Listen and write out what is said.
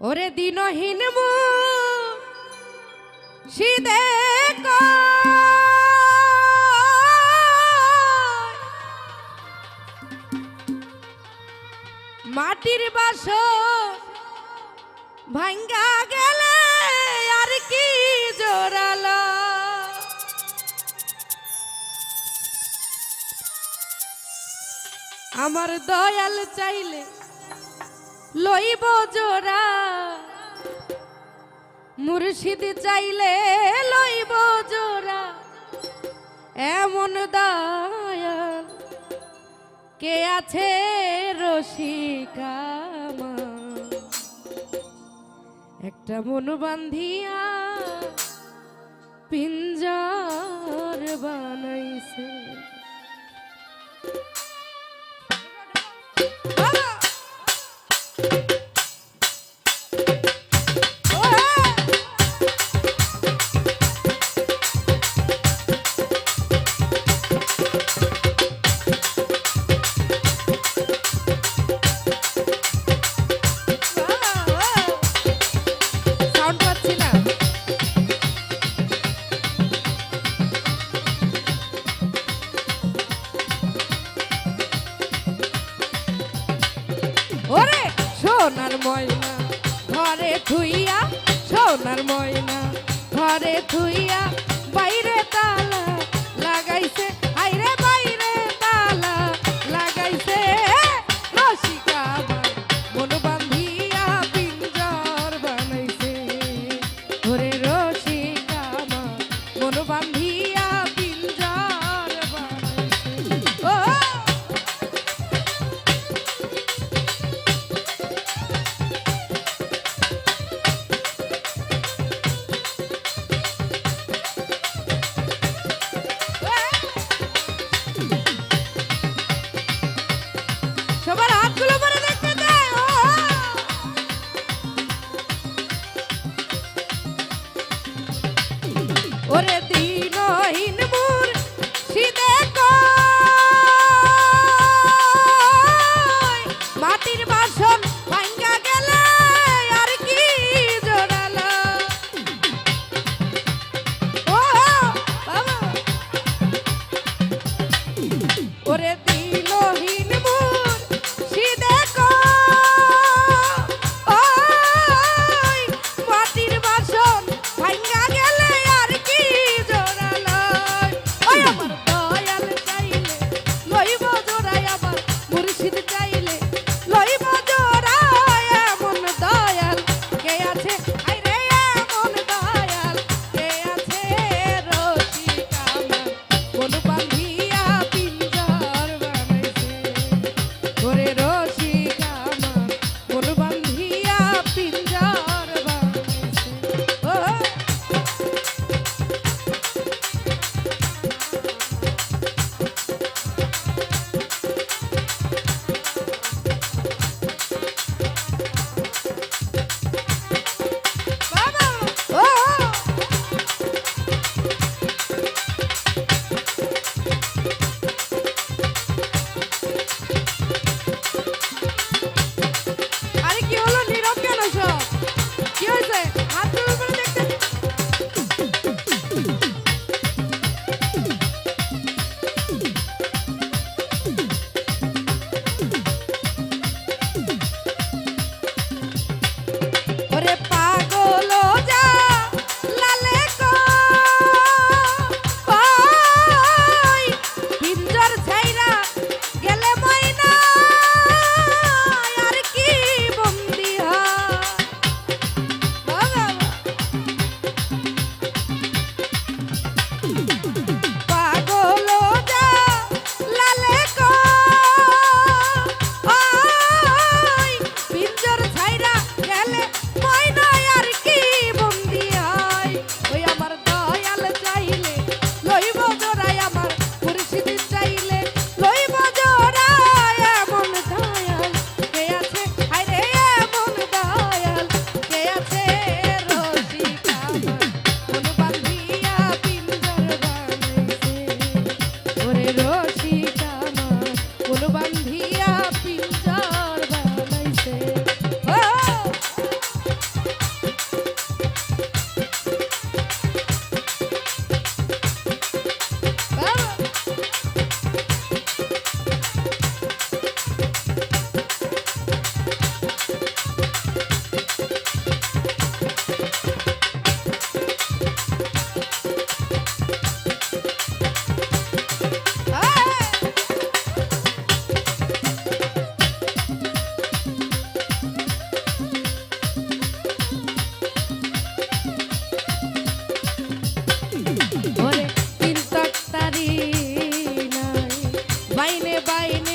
ওরে দিনহীন মো সিদে মাটির বাস ভাঙ্গা গেলে আর কি জোরাল। আমার দয়াল চাইলে লইব জোড়া। মুর্শিদ চাইলে লইব জোড়া। এমন দয়াল কে আছে রসিকামা একটা মন বান্ধিয়া পিঞ্জর বানাইছে। ময়না, ঘরে থুইয়া সোনার ময়না, ঘরে থুইয়া বাইরে তালা লাগাইছে, আইরে বাইরে তালা লাগাইছে। রসিকা মন বান্ধিয়া পিঞ্জর বানাইছে। ঘরে রসিকা মন বান্ধিয়া ওরে দিন 七 বন্ধী পাই